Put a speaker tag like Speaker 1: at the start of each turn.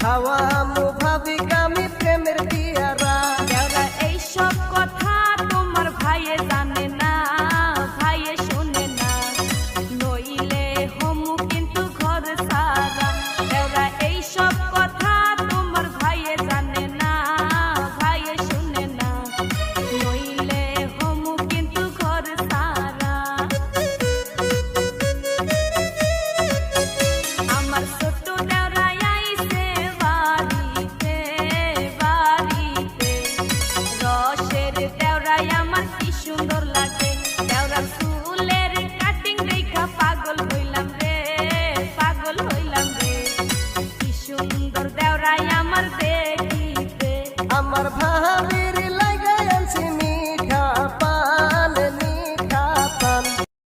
Speaker 1: খাওয়া আমু ভাবি কামি প্রেমের পিয়ারা।
Speaker 2: সুন্দর লাগে। দেওরার চুলের কাটিং দেখা পাগল হইলাম রে, পাগল হইলাম রে। কি সুন্দর দেওরাই আমার দেখিতে।
Speaker 1: আমার ভাবি